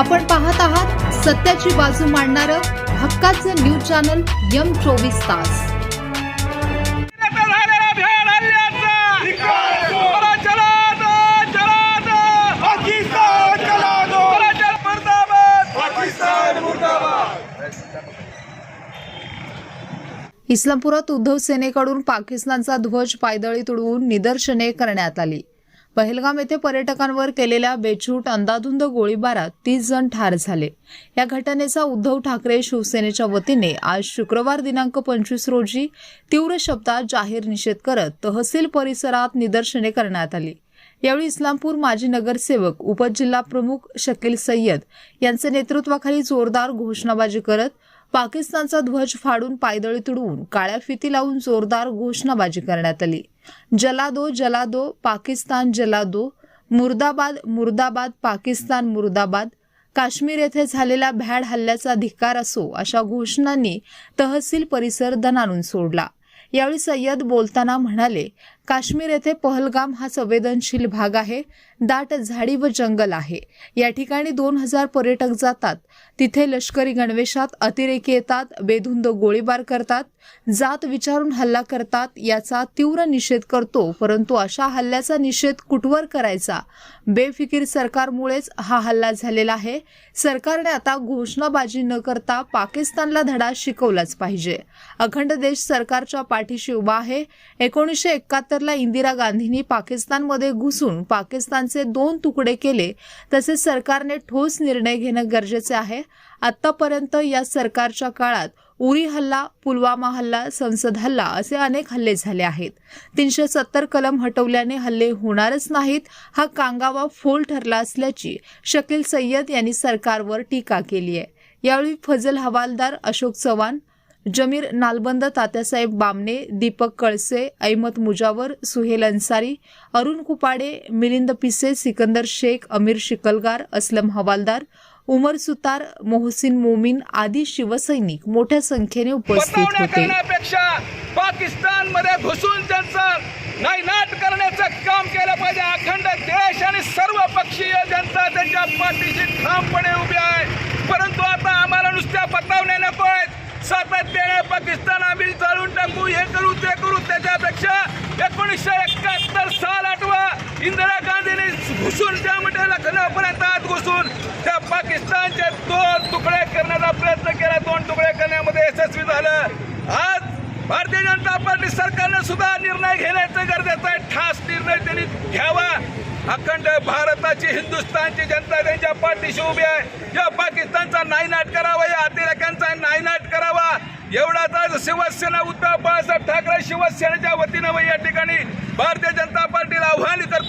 आपण पाहत आहात सत्याची बाजू मांडणारं हक्काचं न्यूज चॅनल यम चोवीस तास. इस्लामपुरात उद्धव सेनेकडून पाकिस्तानचा ध्वज पायदळी तुडवून निदर्शने करण्यात आली. पहलगाम येथे पर्यटकांवर केलेल्या बेछूट अंदाधुंद गोळीबारात तीस जण ठार झाले. या घटनेचा उद्धव ठाकरे शिवसेनेच्या वतीने आज शुक्रवार दिनांक पंचवीस रोजी तीव्र शब्दात जाहीर निषेध करत तहसील परिसरात निदर्शने करण्यात आली. यावेळी इस्लामपूर माजी नगरसेवक उपजिल्हा प्रमुख शकील सय्यद यांचे नेतृत्वाखाली जोरदार घोषणाबाजी करत पाकिस्तानचा ध्वज फाडून पायदळी तुडवून काळ्या फिती लावून जोरदार घोषणाबाजी करण्यात आली. जलादो जलादो पाकिस्तान जलादो मुर्दाबाद मुर्दाबाद पाकिस्तान मुर्दाबाद काश्मीर येथे झालेल्या भ्याड हल्ल्याचा धिक्कार असो अशा घोषणांनी तहसील परिसर दणानून सोडला. यावेळी सय्यद बोलताना म्हणाले काश्मीर येथे पहलगाम हा संवेदनशील भाग आहे. दाट झाडी व जंगल आहे. या ठिकाणी दोन हजार पर्यटक जातात. तिथे लष्करी गणवेशात अतिरेकी येतात बेधुंद गोळीबार करतात जात विचारून हल्ला करतात याचा तीव्र निषेध करतो. परंतु अशा हल्ल्याचा निषेध कुठवर करायचा? बेफिकीर सरकारमुळेच हा हल्ला झालेला आहे. सरकारने आता घोषणाबाजी न करता पाकिस्तानला धडा शिकवलाच पाहिजे. अखंड देश सरकारच्या पाठीशी उभा आहे. एकोणीसशे एकाहत्तर एकाहत्तरला इंदिरा गांधींनी पाकिस्तानमध्ये घुसून पाकिस्तानचे दोन तुकडे केले तसेच सरकारने ठोस निर्णय घेणं गरजेचे आहे. आतापर्यंत या सरकारच्या काळात उरी हल्ला पुलवामा हल्ला संसद हल्ला असे अनेक हल्ले झाले आहेत. तीनशे सत्तर कलम हटवल्याने हल्ले होणारच नाहीत हा कांगावा फोल ठरला असल्याची शकील सय्यद यांनी सरकारवर टीका केली आहे यावेळी फजल हवालदार अशोक चव्हाण जमीर नालबंद तात्यासाहेब बामणे दीपक कळसे ऐमत मुजावर सुहेल अन्सारी अरुण कुपाडे मिलिंद पिसे सिकंदर शेख अमीर शिकलगार असलम हवालदार उमर सुतार मोहसिन मोमीन आदी शिवसैनिक मोठ्या संख्येने उपस्थित होते. करण्यापेक्षा पाकिस्तानमध्ये घुसून त्यांचं नायनाट करण्याचं काम केलं पाहिजे. अखंड देश आणि सर्व पक्षीय जनता त्यांच्या पाठीशी ठामपणे उभी आहे. परंतु आता आम्हाला नुसत्या बतावण्या नको सातत्याने पाकिस्तान आम्ही जाळून टाकू हे करू ते करू. त्याच्यापेक्षा एकोणीसशे एकाहत्तर साल आठवा. इंदिरा गांधीने घुसून त्यामध्ये लखनौपर्यंत आत घुसून त्या पाकिस्तानचे दोन तुकडे करण्याचा प्रयत्न केला. दोन तुकडे करण्यामध्ये यशस्वी झालं. आज भारतीय जनता पार्टी सरकारने सुद्धा निर्णय घेण्याचं गरजेचं आहे. ठास निर्णय त्यांनी घ्यावा. अखंड भारताची हिंदुस्थानची जनता त्यांच्या पाठीशी उभी आहे. या पाकिस्तानचा नाही करावा या अतिरेक्यांचा नायनाट करावा एवढाच आज शिवसेना उद्धव बाळासाहेब ठाकरे शिवसेनेच्या वतीनं या ठिकाणी भारतीय जनता पार्टीला आव्हान करतो.